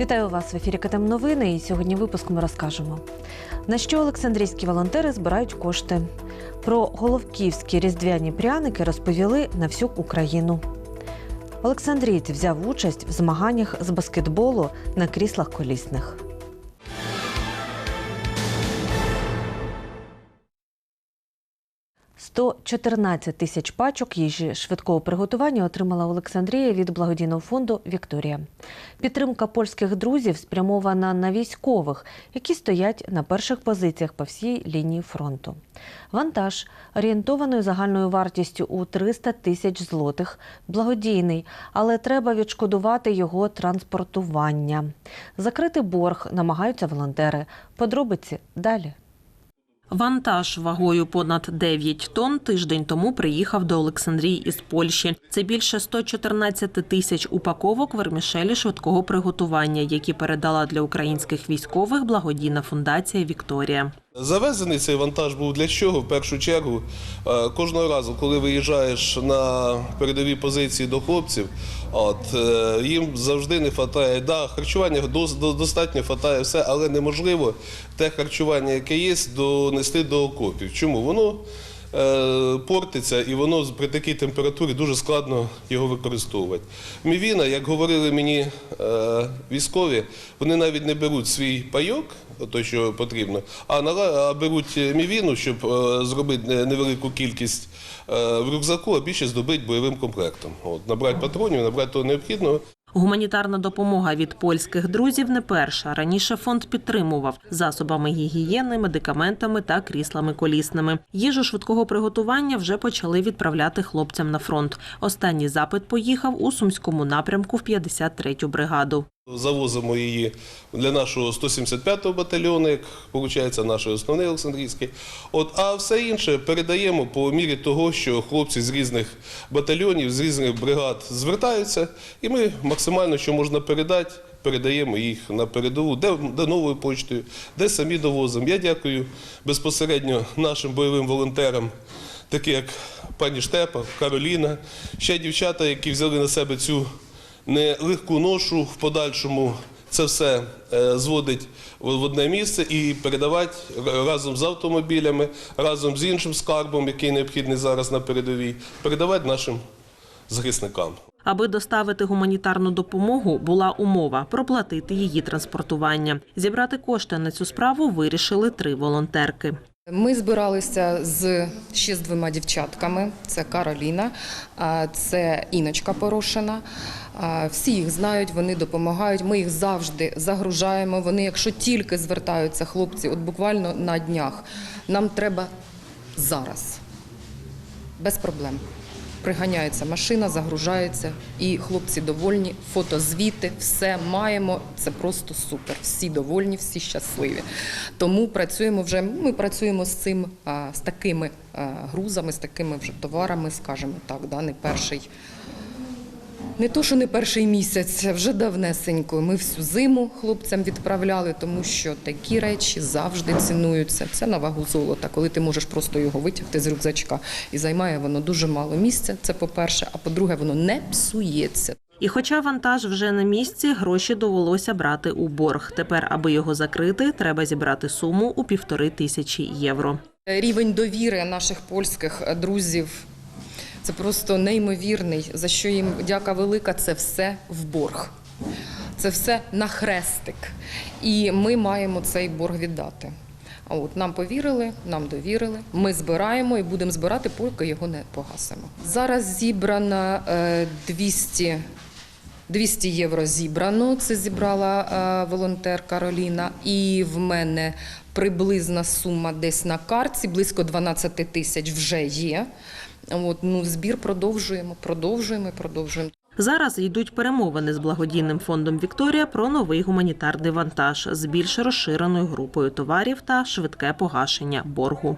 Вітаю вас в ефірі КТМ Новини. І сьогодні випуск ми розкажемо, на що Олександрійські волонтери збирають кошти. Про головківські різдвяні пряники розповіли на всю Україну. Олександрійць взяв участь в змаганнях з баскетболу на кріслах колісних. «114 тисяч пачок їжі швидкого приготування отримала Олександрія від благодійного фонду Вікторія. Підтримка польських друзів спрямована на військових, які стоять на перших позиціях по всій лінії фронту. Вантаж орієнтованою загальною вартістю у 300 тисяч злотих, благодійний, але треба відшкодувати його транспортування. Закрити борг намагаються волонтери. Подробиці далі. Вантаж вагою понад 9 тонн тиждень тому приїхав до Олександрії із Польщі. Це більше 114 тисяч упаковок вермішелі швидкого приготування, які передала для українських військових благодійна фундація Вікторія. Завезений цей вантаж був для чого? В першу чергу, е, кожного разу, коли виїжджаєш на передові позиції до хлопців, от, е, їм завжди не вистачає. Да, харчування до- достатньо вистачає все, але неможливо те харчування, яке є, донести до окопів. Чому? Воно портиться і воно при такій температурі дуже складно його використовувати. Мівіна, як говорили мені е, військові, вони навіть не беруть свій пайок, той, що потрібно, а, беруть мівіну, щоб е, зробити невелику кількість е, в рюкзаку, а більше здобити бойовим комплектом. От, набрати патронів, набрати того необхідного. Гуманітарна допомога від польських друзів не перша. Раніше фонд підтримував засобами гігієни, медикаментами та кріслами колісними. Їжу швидкого приготування вже почали відправляти хлопцям на фронт. Останній запит поїхав у сумському напрямку в 53-ю бригаду. Завозимо її для нашого 175-го батальйону, як виходить, наш основний Олександрійський. От, а все інше передаємо по мірі того, що хлопці з різних батальйонів, з різних бригад звертаються, і ми максимально, що можна передати, передаємо їх на передову, де, де новою почтою, де самі довозимо. Я дякую безпосередньо нашим бойовим волонтерам, такі як пані Штепа, Кароліна, ще дівчата, які взяли на себе цю нелегку ношу в подальшому це все е, зводить в одне місце і передавати разом з автомобілями, разом з іншим скарбом, який необхідний зараз на передовій, передавати нашим захисникам. Аби доставити гуманітарну допомогу, була умова проплатити її транспортування. Зібрати кошти на цю справу вирішили три волонтерки. Ми збиралися з ще з двома дівчатками. Це Кароліна, це Іночка Порошина. Всі їх знають, вони допомагають. Ми їх завжди загружаємо. Вони, якщо тільки звертаються хлопці, от буквально на днях, нам треба зараз, без проблем. Приганяється машина, загружається, і хлопці довольні. Фотозвіти, все маємо. Це просто супер. Всі довольні, всі щасливі. Тому працюємо вже. Ми працюємо з цим, з такими грузами, з такими вже товарами, скажімо так, да, не перший. Не то, що не перший місяць, вже давнесенько. Ми всю зиму хлопцям відправляли, тому що такі речі завжди цінуються. Це на вагу золота, коли ти можеш просто його витягти з рюкзачка. І займає воно дуже мало місця. Це по-перше, а по-друге, воно не псується. І хоча вантаж вже на місці, гроші довелося брати у борг. Тепер, аби його закрити, треба зібрати суму у півтори тисячі євро. Рівень довіри наших польських друзів це просто неймовірний. За що їм дяка велика, це все в борг. Це все на хрестик. І ми маємо цей борг віддати. А от нам повірили, нам довірили. Ми збираємо і будемо збирати, поки його не погасимо. Зараз зібрано е, 200 200 євро зібрано. Це зібрала е, волонтер Кароліна. І в мене приблизна сума десь на картці, близько 12 тисяч вже є. От, ну, збір продовжуємо, продовжуємо і продовжуємо. Зараз йдуть перемовини з благодійним фондом Вікторія про новий гуманітарний вантаж з більш розширеною групою товарів та швидке погашення боргу.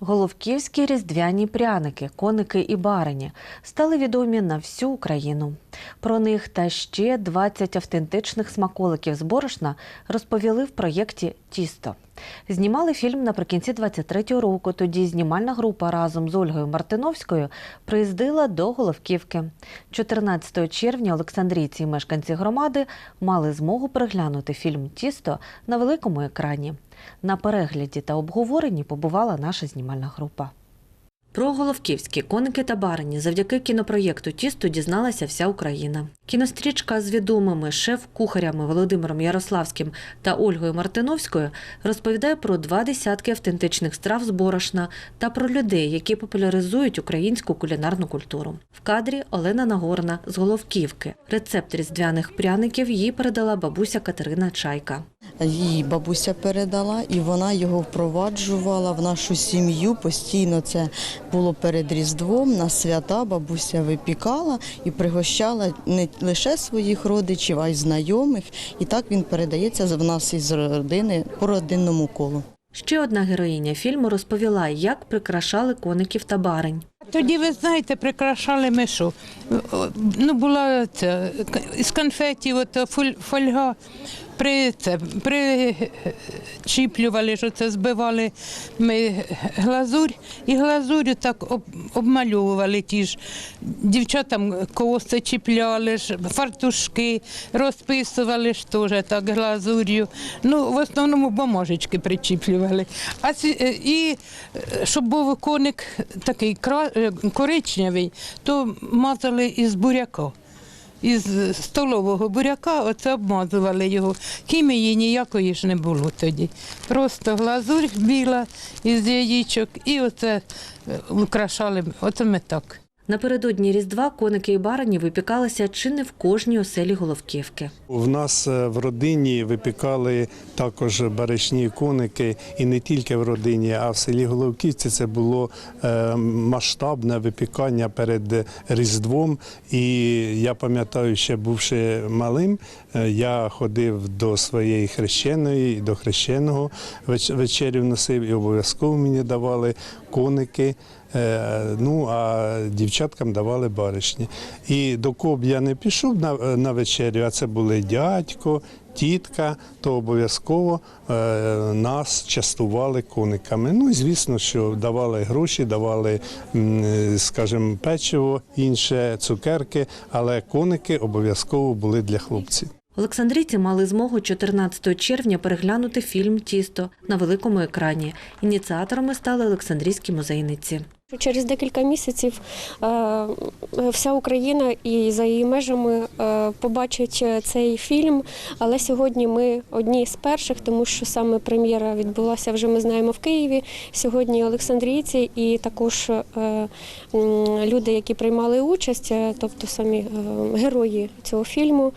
Головківські різдвяні пряники, коники і барині стали відомі на всю Україну. Про них та ще 20 автентичних смаколиків з борошна розповіли в проєкті Тісто. Знімали фільм наприкінці 23-го року. Тоді знімальна група разом з Ольгою Мартиновською приїздила до Головківки. 14 червня Олександрійці і мешканці громади мали змогу переглянути фільм Тісто на великому екрані. На перегляді та обговоренні побувала наша знімальна група. Про головківські коники та барині завдяки кінопроєкту Тісто дізналася вся Україна. Кінострічка з відомими шеф-кухарями Володимиром Ярославським та Ольгою Мартиновською розповідає про два десятки автентичних страв з борошна та про людей, які популяризують українську кулінарну культуру. В кадрі Олена Нагорна з Головківки. Рецепт різдвяних пряників їй передала бабуся Катерина Чайка. Її бабуся передала, і вона його впроваджувала в нашу сім'ю. Постійно це було перед Різдвом, на свята бабуся випікала і пригощала не лише своїх родичів, а й знайомих. І так він передається в нас із родини по родинному колу. Ще одна героїня фільму розповіла, як прикрашали коників та барень. Тоді, ви знаєте, прикрашали ми що? Ну, була ця, з конфетів, от, фоль- фольга, при, це, причіплювали, що це збивали ми глазурь, і глазурю так об, обмальовували ті ж. Дівчатам коси чіпляли, фартушки, розписували ж теж так глазур'ю. Ну, в основному бумажечки причіплювали. А е, і е, щоб був коник такий е, коричневий, то мазали із буряка. Із столового буряка оце обмазували його. Хімії ніякої ж не було тоді. Просто глазурь біла із яєчок і оце е, украшали. Оце ми так. Напередодні Різдва коники і барані випікалися чи не в кожній оселі Головківки. В нас е, в родині випікали також баришні коники, і не тільки в родині, а в селі Головківці це було е, масштабне випікання перед Різдвом. І я пам'ятаю, ще бувши малим, е, я ходив до своєї хрещеної, до хрещеного веч- вечерю носив, і обов'язково мені давали коники. Ну, а дівчаткам давали баришні. І до кого б я не пішов на, на вечерю, а це були дядько, тітка, то обов'язково е, нас частували кониками. Ну і звісно, що давали гроші, давали, скажімо, печиво, інше, цукерки, але коники обов'язково були для хлопців. Олександрійці мали змогу 14 червня переглянути фільм Тісто на великому екрані. Ініціаторами стали Олександрійські музейниці. Через декілька місяців е, вся Україна і за її межами е, побачить е, цей фільм. Але сьогодні ми одні з перших, тому що саме прем'єра відбулася вже ми знаємо в Києві. Сьогодні Олександрійці і також люди, які приймали участь, тобто самі герої цього фільму,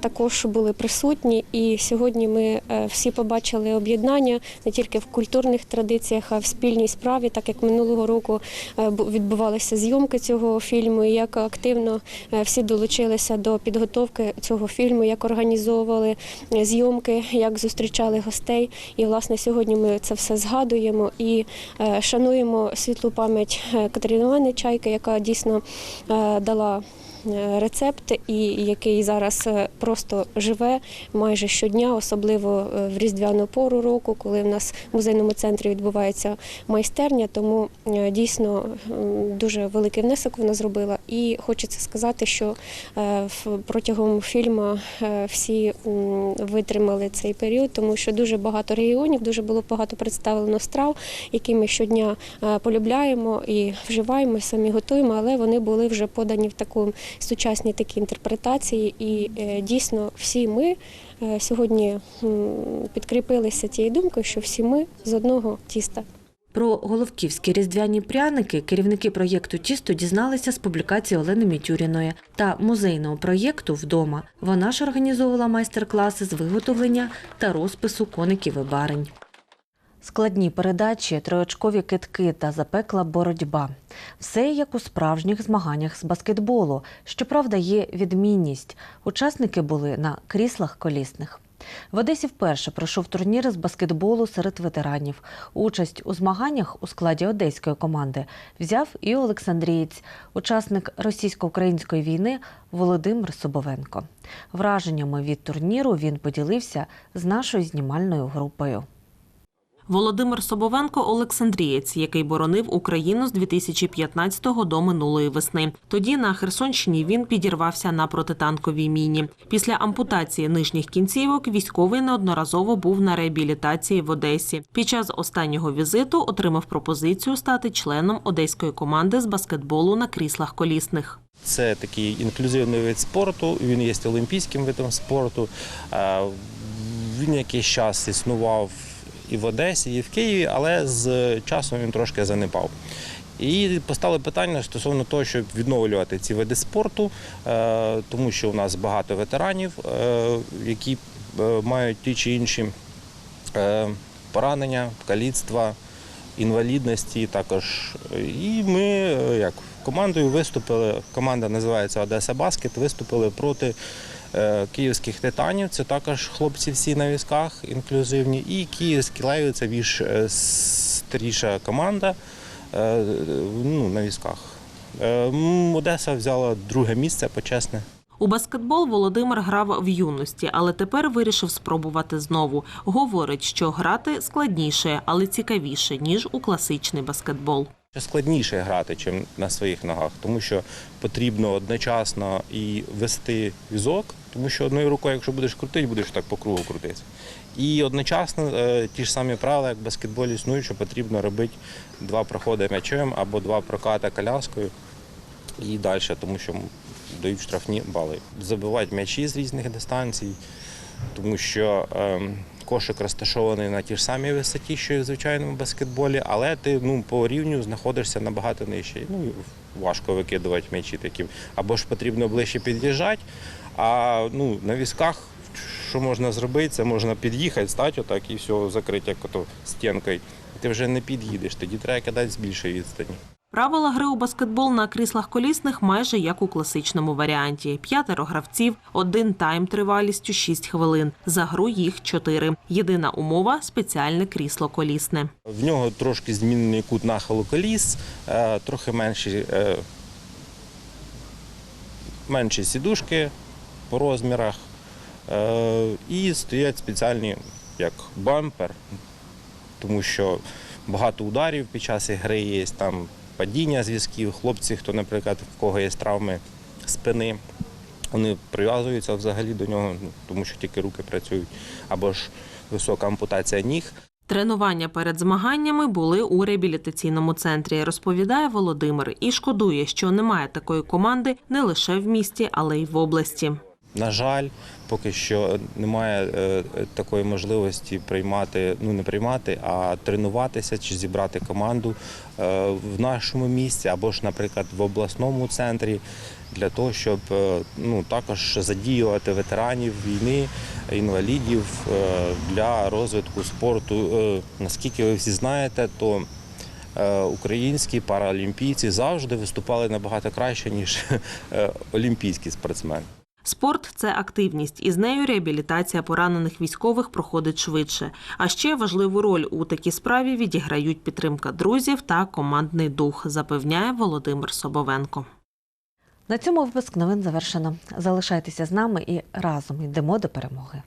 також були присутні. І сьогодні ми всі побачили об'єднання не тільки в культурних традиціях, а в спільній справі, так як минулого року відбувалися зйомки цього фільму, як активно е, всі долучилися до підготовки цього фільму, як організовували е, зйомки, як зустрічали гостей. І власне сьогодні ми це все згадуємо і е, шануємо світлу пам'ять е, Катерини Івановни Чайки, яка дійсно е, дала. е, Рецепт, і який зараз е, просто живе майже щодня, особливо е, в різдвяну пору року, коли в нас в музейному центрі відбувається майстерня. Тому е, дійсно дуже великий внесок вона зробила. І хочеться сказати, що е, протягом фільму е, всі витримали цей період, тому що дуже багато регіонів, дуже було багато представлено страв, які ми щодня е, полюбляємо і вживаємо, самі готуємо, але вони були вже подані в таку сучасній такі інтерпретації. І дійсно всі ми сьогодні підкріпилися тією думкою, що всі ми з одного тіста. Про головківські різдвяні пряники керівники проєкту Тісто дізналися з публікації Олени Мітюріної та музейного проєкту Вдома. Вона ж організовувала майстер-класи з виготовлення та розпису коників і барень. Складні передачі, триочкові китки та запекла боротьба. Все як у справжніх змаганнях з баскетболу. Щоправда, є відмінність. Учасники були на кріслах колісних. В Одесі вперше пройшов турнір з баскетболу серед ветеранів. Участь у змаганнях у складі одеської команди взяв і Олександрієць, учасник російсько-української війни Володимир Собовенко. Враженнями від турніру він поділився з нашою знімальною групою. Володимир Собовенко Олександрієць, який боронив Україну з 2015-го до минулої весни. Тоді на Херсонщині він підірвався на протитанковій міні. Після ампутації нижніх кінцівок військовий неодноразово був на реабілітації в Одесі. Під час останнього візиту отримав пропозицію стати членом одеської команди з баскетболу на кріслах колісних. Це такий інклюзивний вид спорту, він є олімпійським видом спорту. Він якийсь час існував і в Одесі, і в Києві, але з часом він трошки занепав. І постало питання стосовно того, щоб відновлювати ці види спорту, е, тому що у нас багато ветеранів, е, які е, мають ті чи інші поранення, каліцтва, інвалідності також. І ми як командою виступили. Команда називається Одеса Баскет. Виступили проти київських титанів. Це також хлопці всі на візках інклюзивні. І київські леви це більш е, старіша команда е, ну, на візках. Е, Одеса взяла друге місце почесне. У баскетбол Володимир грав в юності, але тепер вирішив спробувати знову. Говорить, що грати складніше, але цікавіше ніж у класичний баскетбол. Складніше грати, ніж на своїх ногах, тому що потрібно одночасно і вести візок, тому що одною рукою, якщо будеш крутити, будеш так по кругу крутитися. І одночасно е, ті ж самі правила, як в баскетболі існують, що потрібно робити два проходи м'ячем або два прокати коляскою і далі, тому що дають штрафні бали. Забивають м'ячі з різних дистанцій, тому що ем, кошик розташований на тій ж самій висоті, що і в звичайному баскетболі, але ти ну, по рівню знаходишся набагато нижче. Ну, важко викидувати м'ячі такі. Або ж потрібно ближче під'їжджати, а ну, на візках. Що можна зробити, це можна під'їхати, стати отак і все закрити стінкою. Ти вже не під'їдеш, тоді треба кидати з більшої відстані. Правила гри у баскетбол на кріслах колісних майже як у класичному варіанті: п'ятеро гравців, один тайм тривалістю 6 хвилин. За гру їх чотири. Єдина умова спеціальне крісло колісне. В нього трошки змінений кут нахилу коліс, е, трохи менші, е, менші сідушки по розмірах. Е, І стоять спеціальні як бампер, тому що багато ударів під час гри є, там падіння зв'язків, хлопці, хто, наприклад, в кого є травми спини, вони прив'язуються взагалі до нього, ну, тому що тільки руки працюють, або ж висока ампутація ніг. Тренування перед змаганнями були у реабілітаційному центрі, розповідає Володимир, і шкодує, що немає такої команди не лише в місті, але й в області. На жаль, поки що немає е, такої можливості приймати, ну не приймати, а тренуватися чи зібрати команду е, в нашому місті або ж, наприклад, в обласному центрі для того, щоб е, ну також задіювати ветеранів війни, інвалідів для розвитку спорту. Наскільки ви всі знаєте, то Українські паралімпійці завжди виступали набагато краще ніж олімпійські спортсмени. Спорт це активність, і з нею реабілітація поранених військових проходить швидше. А ще важливу роль у такій справі відіграють підтримка друзів та командний дух, запевняє Володимир Собовенко. На цьому випуск новин завершено. Залишайтеся з нами і разом йдемо до перемоги.